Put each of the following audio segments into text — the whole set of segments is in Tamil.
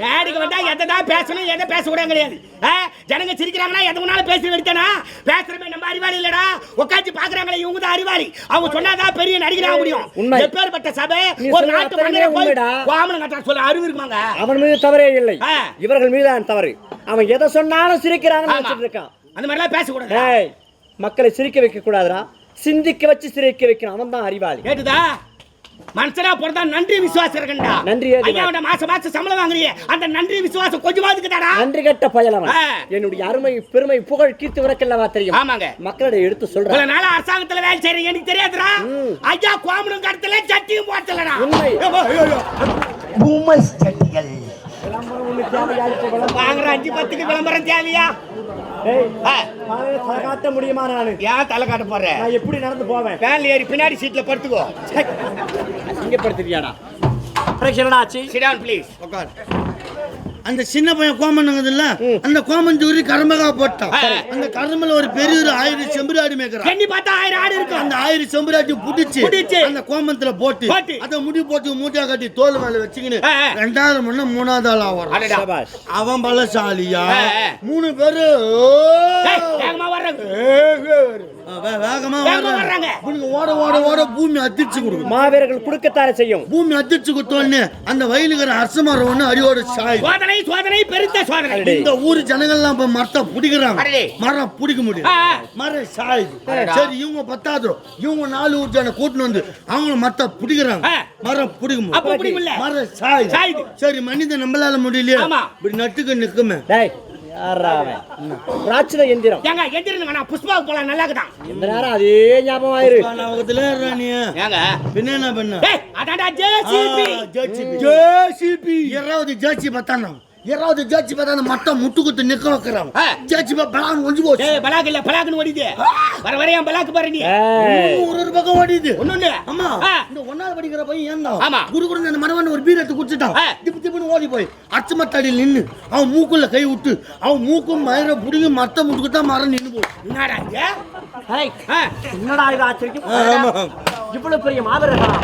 மேடைக்கு வந்தா எதை தான் பேசணும் எதை பேசக்கூடாது கிடையாது. ஜனங்க சிரிக்கிறாங்கன்னா எது வேணாலும் பேசி வெடித்தானா? பேசுறமே நம்ம அறிவாளி இல்லடா. உட்காந்து பாக்குறாங்களே இவங்க தான் அறிவாளி. அவங்க சொன்னாதான் பெரிய நடிகராக முடியும். உண்மை. எப்பேற்பட்ட சபை ஒரு நாட்டு மன்னரை போய் உண்மைடா. கோமலம் கட்ட சொல்ல அறிவு இருக்குமாங்க? அவன் மீது தவறே இல்லை. இவர்கள் மீதுதான் தவறு. அவன் எதை சொன்னாலும். நினைச்சிட்டு இருக்கான். அந்த மாதிரிலாம் பேசக்கூடாது மக்களை சிரிக்க வைக்க கூடாதுடா சிந்திக்க வச்சு சிரிக்க வைக்கணும். அவன் தான் அறிவாளி. கேட்டுதா? மனுஷனா பிறந்தா நன்றி விசுவாசம் இருக்கண்டா. நன்றி அதிகம். ஐயா அவன மாசம் மாசம் சம்பளம் வாங்குறியே. அந்த நன்றி விசுவாசம் கொஞ்சமாவது இருக்குதாடா? நன்றி கட்ட பயலவன். ஆ. என்னுடைய அருமை பெருமை புகழ் கீர்த்தி விறக்கல்லவா தெரியும். ஆமாங்க. மக்களிடம் எடுத்து சொல்றேன் நாள் அரசாங்கத்துல வேலை செய்யறீங்க எனக்கு தெரியாதுடா. ஐயா கோமலம் கடத்துல சட்டியும் போட்டலடா உண்மை. பூமஸ் சட்டிகள். விளம்பரம் ஒண்ணு தேவையா? வாங்குற அஞ்சு பத்துக்கு விளம்பரம் தேவையா? தலை காட்ட முடியுமா நானு? ஏன் தலை காட்ட போற? நான் எப்படி நடந்து போவேன்? வேன்ல ஏறி பின்னாடி சீட்ல படுத்துக்கோ. அசிங்கப்படுத்திட்டியாடா பிரச்சனை ஆச்சு சிட் டவுன் ப்ளீஸ் உட்கார். அந்த சின்ன பையன் கோமனுங்கதுல்ல ம். அந்த கோமன் தூரி கரும்பகா போட்டான். அந்த கரும்புல ஒரு பெரிய ஒரு ஆயிரம் செம்புராடி மேய்க்கிறான் பார்த்தா ஆயிரம் ஆடு இருக்கும் அந்த ஆயிரம் செம்புராட்டி புடிச்சு புடிச்சு. அந்த கோமத்துல போட்டு. அத முடி போட்டு மூட்டையா கட்டி தோல் மேல வச்சுக்கின்னு. ரெண்டாவது மணி மூணாவது ஆள் ஆவான். சபாஷ் அவன் பலசாலியா. மூணு பேரு வேகமா வர்றாங்க ஓட ஓட ஓட பூமி அதிர்ச்சி கொடுக்கும் மாவீரர்கள் கொடுக்கத்தானே செய்யும் பூமி அதிர்ச்சி கொடுத்தோன்னு அந்த வயலுக்கிற அரசமரம் ஒண்ணு அடியோட சாய் சோதனை சோதனை பெருத்த சோதனை அடடே. இந்த ஊர் ஜனங்கள்லாம் இப்ப மரத்தை பிடிக்கிறாங்க. மரம் பிடிக்க முடியும். மரம் சாயுது. சரி இவங்க பத்தாது இவங்க நாலு ஊர் ஜன கூட்டின்னு வந்து அவங்க மரத்தை பிடிக்கிறாங்க. மரம் பிடிக்க முடியும்? மரம் சாயுது. சரி மனிதன் நம்மளால முடியலையே. இப்படி நட்டுக்கு அவன் பிராச்சீன எந்திரம். ஏங்க எந்திரங்க வேணா புஷ்பாவுக்கு போலாம் நல்லா இருக்குதான் இந்த நேரம் அதே ஞாபகம் ஆயிரு ஞாபகத்துல நீ? ஏங்க? பின்ன என்ன பண்ண? ஏய் அதான்டா ஜேசிபி ஜேசிபி இருபது ஜேசி பத்தானா பார்த்தா அந்த மட்டை முட்டு குத்து நிக்க வைக்கிறான் ஆ. ஜேசி பலான் ஒழிஞ்சு போச்சு. ஏய் பலாக் இல்ல பலாக்குன்னு ஓடிது வர வர என் பலாக்கு பாரு நீ. ஒரு ஒரு பக்கம் ஓடிது ஆமா. ஆ. இந்த ஒன்னாவது படிக்கிற பையன் ஏன் ஆமா. குடு குடு அந்த மனவன் ஒரு பீர் எடுத்து குடிச்சிட்டான். திப்பு திப்புன்னு ஓடி போய் அச்சமத்தாடியில் நின்னு அவன் மூக்குள்ள கை விட்டு அவன் மூக்கும் மயிர புடிங்கி மத்த முட்டுக்கு தான் மரம் நின்னு போச்சு. என்னடா என்னடா இது ஆச்சரியம். இவ்வளவு பெரிய மாவீரர்களா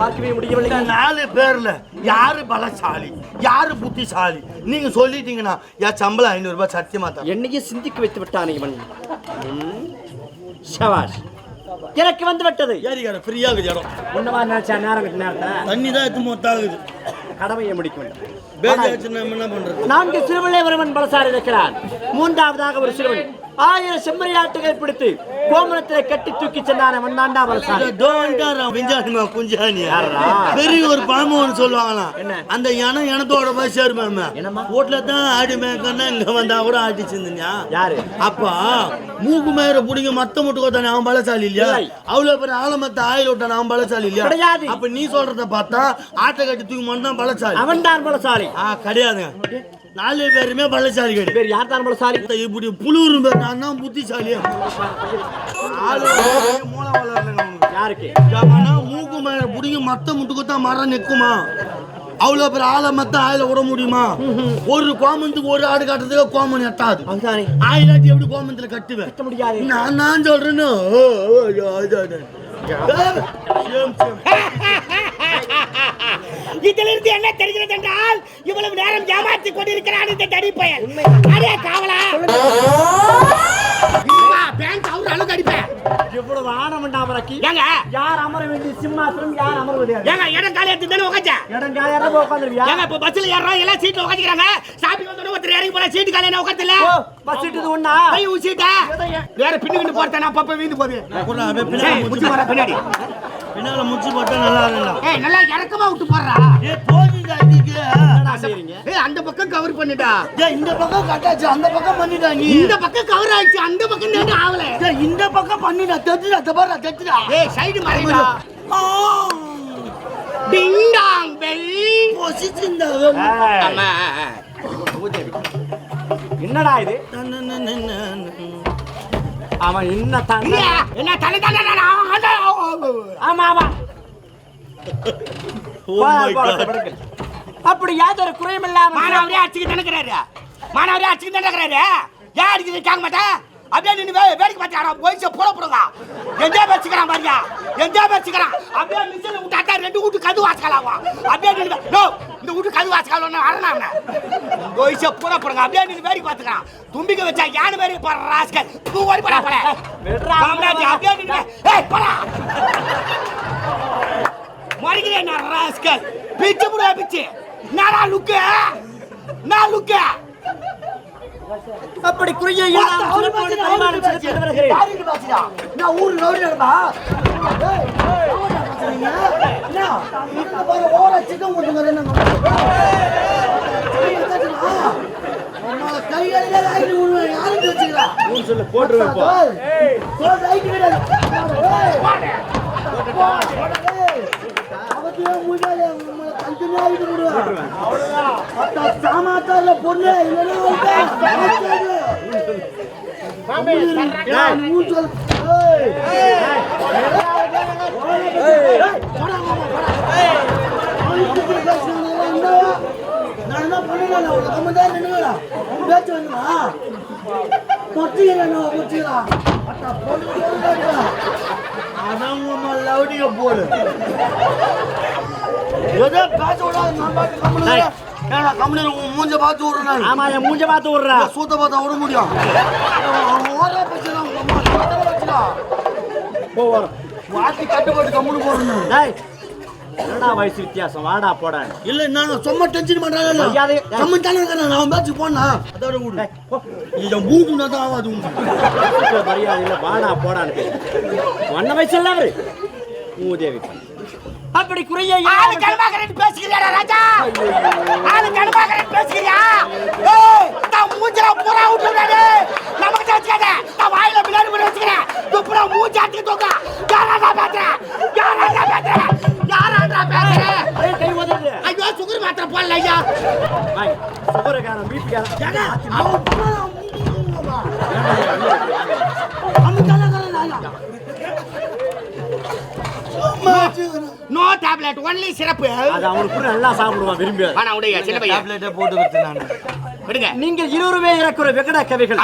பார்க்கவே முடியவில்லை. நாலு பேர்ல யாரு பலசாலி? யாரு புத்திசாலி? நீங்க சொல்லிட்டீங்கன்னா என் சம்பளம் ஐநூறு ரூபாய் சத்தியமா தான் என்னையே சிந்திக்க வைத்து விட்டான் இவன். ம், சபாஷ் எனக்கு வந்து விட்டது. ஏரிக்கார ஃப்ரீயா இருக்குது இடம். நினைச்சா நேரம் நேரத்தை. தண்ணி தான் எடுத்து மொத்தாகுது கடமையை முடிக்க வேண்டும்? நான்கு சிறுவனை ஒருவன் பலசாரி இருக்கிறான் மூன்றாவதாக ஒரு சிறுவன். ஆயிரம் செம்மறியாட்டுகள் பிடித்து கோமணத்திலே கட்டி தூக்கி சென்றான் அவன் தாண்டா பலசாரி டோன்டாரா பிஞ்சானிமா குஞ்சானியா யார்ரா? பெரிய ஒரு பாம்பு ஒன்று சொல்லுவாங்களாம்? அந்த இனம் இனத்தோட போய் என்னம்மா? வீட்டுல தான் ஆடி மேய்க்கன்னா இங்க வந்தா கூட ஆடி செஞ்சுனியா யாரு? அப்பா மூக்கு மேயற புடிங்க மத்த முட்டு கொத்தானே அவன் பலசாலி இல்லையா? இல்லை. அவ்வளவு பெரிய ஆலமத்த ஆயில் விட்டானே அவன் பலசாலி இல்லையா? கிடையாது. அப்ப நீ சொல்றத பார்த்தா ஆட்டை கட்டி தூக்கி மட்டும் தான் பலசாலி. அவன் தான் பலசாலி. ஆ கிடையாதுங்க. நாலு பேருமே பலசாலி கிடையாது பேர் யார் தான் பலசாலி? இப்படி புழுவுரும் பேர் நான் தான் புத்திசாலியா? ஆளு மூளை வளரலைங்க. யாருக்கு? ஆனா மூக்கு மேல புடிங்க மத்த முட்டுக்கு தான் மரம் நிக்குமா? அவ்வளவு பேர் ஆளை மத்த ஆயில விட முடியுமா? ஒரு கோமந்துக்கு ஒரு ஆடு காட்டுறதுக்கு கோமன் எட்டாது. ஆயிலாட்டி எப்படி கோமத்துல கட்டுவேன்? முடியாது. நான் நான் சொல்றேன்னு. இதிலிருந்து என்ன தெரிகிறது என்றால் இவ்வளவு நேரம் ஏமாற்றி கொண்டிருக்கிறான் இந்த தடி பயல். அடே காவலா. பேங்க் அவர் அளவுக்கு அடிப்பேன் இவ்வளவு ஆனமண்டா அவரக்கி ஏங்க? யார் அமர வேண்டிய சிம்மாசனம் யார் அமர்வது ஏங்க இடம் காலி எடுத்து தானே உட்காச்ச இடம் காலியாக போய் உட்காந்துருவியா ஏங்க இப்ப பஸ்ல ஏறோம் எல்லாம் சீட்ல உட்காந்துக்கிறாங்க சாப்பி வந்தோட ஒருத்தர் இறங்கி போனா சீட்டு காலி என்ன உட்காந்துல பஸ் இட்டுது ஒண்ணா கை சீட்டை வேற பின்னுக்கு போறேன் அப்ப வீந்து போகுது. பின்னாடி. பின்னால முச்சு போட்டா நல்லா இருக்கலாம் ஏய் நல்லா இறக்கமா விட்டு போடுறா. ஏ போதுங்க அதுக்கு என்னடா செய்றீங்க? ஏய் அந்த பக்கம் கவர் பண்ணிட்டா ஏய், இந்த பக்கம் கட்டாச்சு அந்த பக்கம் பண்ணிட்டா நீ. இந்த பக்கம் கவர் ஆயிடுச்சு அந்த பக்கம் தானே ஆகல. ஏய், இந்த பக்கம் பண்ணிடா தெச்சுடா தபாரா தெச்சுடா ஏய் சைடு மாறிடா. Ding dong bell. பொசிச்சிருந்தா ஏய், அம்மா என்னடா இது? அவன் என்ன இல்லையா? என்ன தலை தலை தலை, ஆமா ஆமா. Oh. அப்படி யாதொரு குறையும் இல்லாம மானாவரே அடிச்சுக்கு தானே மானாவரே அடிச்சுக்கு தானே ஏன் அடிச்சுட்டு இருக்காங்க மாட்டேன்? அப்படியே நின்று வே வேடிக்கை பார்த்தாரா போயிச்சு போட போடுங்க எங்கே வச்சுக்கிறான் பாருங்க. எங்கே வச்சுக்கிறான். அப்படியே மிஷின் விட்டாட்டா ரெண்டு வீட்டு கது வாசகலாமா அப்படியே நின்னு நோ இந்த வீட்டு கது வாசகலாம் அரணாங்க போயிச்சு போட போடுங்க அப்படியே நின்று வேடிக்கை பார்த்துக்கிறான். தும்பிக்க வச்சா யானை மாதிரி போற ராஸ்கல். தூ ஓடி போடா போல. காமராஜ் அப்படியே நின்னு ஏய் போடா. மறிக்கிறேன் நான் ராஸ்கல். பிச்சு புடா பிச்சு. நான் லுக்கு நான் லுக்கு அப்படி பாத்துடா நான் ஊரு ஓர சிக்கன் கையில யாருக்கு வச்சுக்கிறா? சொல்லு போட்டு வைப்போம் ஏய் போடு லைட் கிடையாது ஏய் அவத்தையே முடியல நம்மள கண்டினியூ ஆகிட்டு விடுவேன் அவ்வளவுதான் போடு. ஏதோ பேச விடாத நான் பாட்டு கம்முனு டேய். ஏன்னா கம்முனு உன் மூஞ்ச பார்த்து விடுறேன் ஆமா என் மூஞ்ச பார்த்து விடுறா. சூத்த பார்த்தா விட முடியும். அவன் ஓரா கட்டுப்பாட்டு போடணும் டேய் என்னடா வயசு வித்தியாசம்? போடா. இல்ல நான் சும்மா டென்ஷன் மரியாதை- கம்மன் தானே இருக்கிறேன் நான் பேச்சு போனா அதோட விடு. இதை மூடுனா தான் ஆகாது மரியாதை இல்ல வாடா போடான்னு ஒன்ன வயசு இல்ல அவரு. மூதேவி அப்படி குறைய ஆளு இல்லாமல் கனமாகரன் பேசுகிறியாடா ராஜா? ஆளு கனமாகரன் பேசுகிறியா? ஏய் நான் மூஞ்சில பூரா விட்டுறானே நமக்கு வச்சுக்காத. நான் வாயில பின்னாடி பண்ணி வச்சுக்கிறேன் துப்புரா மூஞ்சி அடிச்சு தூக்க யாராடா பேசுற? யாராடா பேசுற? யாராடா பேசுற? கை உதறது ஐயோ சுகர் மாத்திரை போடல ஐயா. பாய் சுகருக்காரன் முடியுமா? அவன் தானே இருக்கிறான் நோ டேப்லெட் ஒன்லி சிறப்பு. அது அவனுக்கு நல்லா சாப்பிடுவான் விரும்பி. ஆனா உடைய சின்ன பையன். டேப்லெட்டே போட்டு வச்சு நான். விடுங்க. நீங்கள் இருவருமே இறக்குற விகட கவிகள்.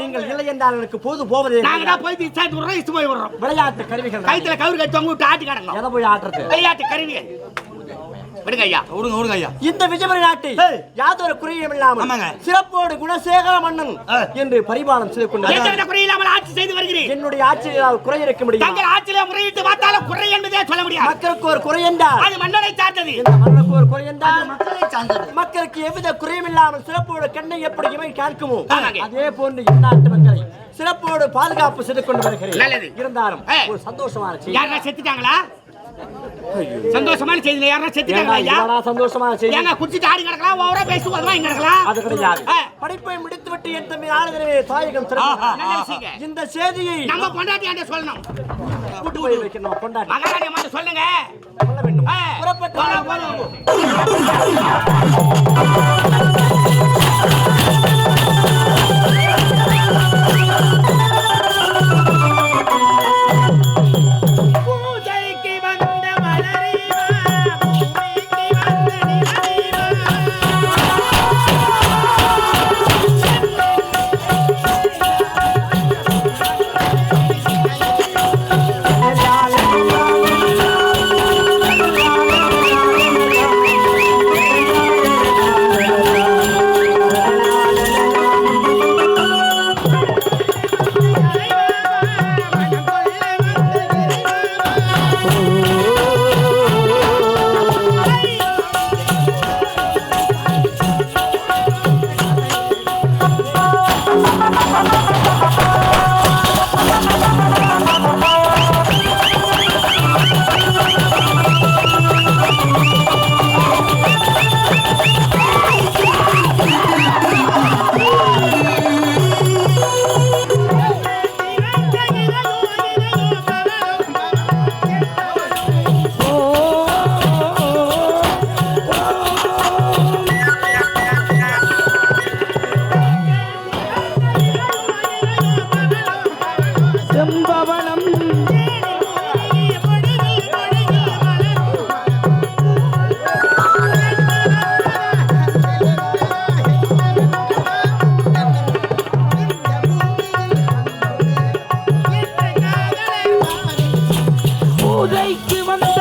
நீங்கள் இல்லை என்றால் எனக்கு போது போவது நாங்க தான் போய் சேர்த்து விடுறோம் இசு போய் விடுறோம். விளையாட்டு கருவிகள். கைத்துல கவுரு கட்டி தொங்க விட்டு ஆட்டி கிடங்க எதை போய் ஆட்டுறது? விளையாட்டு கருவிகள். விடுங்க ஐயா. விடுங்க விடுங்க ஐயா. இந்த விஜயபுரி நாட்டை. யாதொரு குறையும் இல்லாமல். சிறப்போடு குணசேகர மன்னன். என்று பரிபாலம் செய்து கொண்டார். எந்தவித குறையில்லாமல் ஆட்சி செய்து வருகிறேன். என்னுடைய ஆட்சியில் குறை இருக்க முடியும்? தங்கள் ஆட்சியில முறையிட்டு பார்த்தாலும் குறை சொல்ல முடியாது மக்களுக்கு ஒரு குறை என்றால்? அது மன்னரை சார்ந்தது. இந்த மன்னனுக்கு ஒரு குறை என்றால்? மக்களை சார்ந்தது. மக்களுக்கு எவ்வித குறையும் இல்லாமல் சிறப்போடு கண்ணை எப்படி இவை ஆமாங்க. அதே போன்று இந்நாட்டு மக்களை சிறப்போடு பாதுகாப்பு செய்து கொண்டு வருகிறேன். இருந்தாலும். ஒரு சந்தோஷமான செய்தி. யாரா செத்துட்டாங்களா? சந்தோஷமான செய்தி யாரா செத்துட்டாங்களா இவ்வளவு சந்தோஷமான செய்தி? ஏங்க குடிச்சிட்டு ஆடி கிடக்கலாம் ஓவரா பேசுவோம் இங்க கிடக்கலாம். அது கிடையாது. படிப்பை முடித்துவிட்டு என் தம்பி ஆளுதரவே தாயகம். இந்த செய்தியை நம்ம பொண்டாட்டியாண்ட சொல்லணும். கூட்டு போய் வைக்கணும் கொண்டாடி. மகாராணி அம்மா சொல்லுங்க. சொல்ல வேண்டும். ஆ. புறப்பட்டு செம்பவனம் பூஜைக்கு வந்த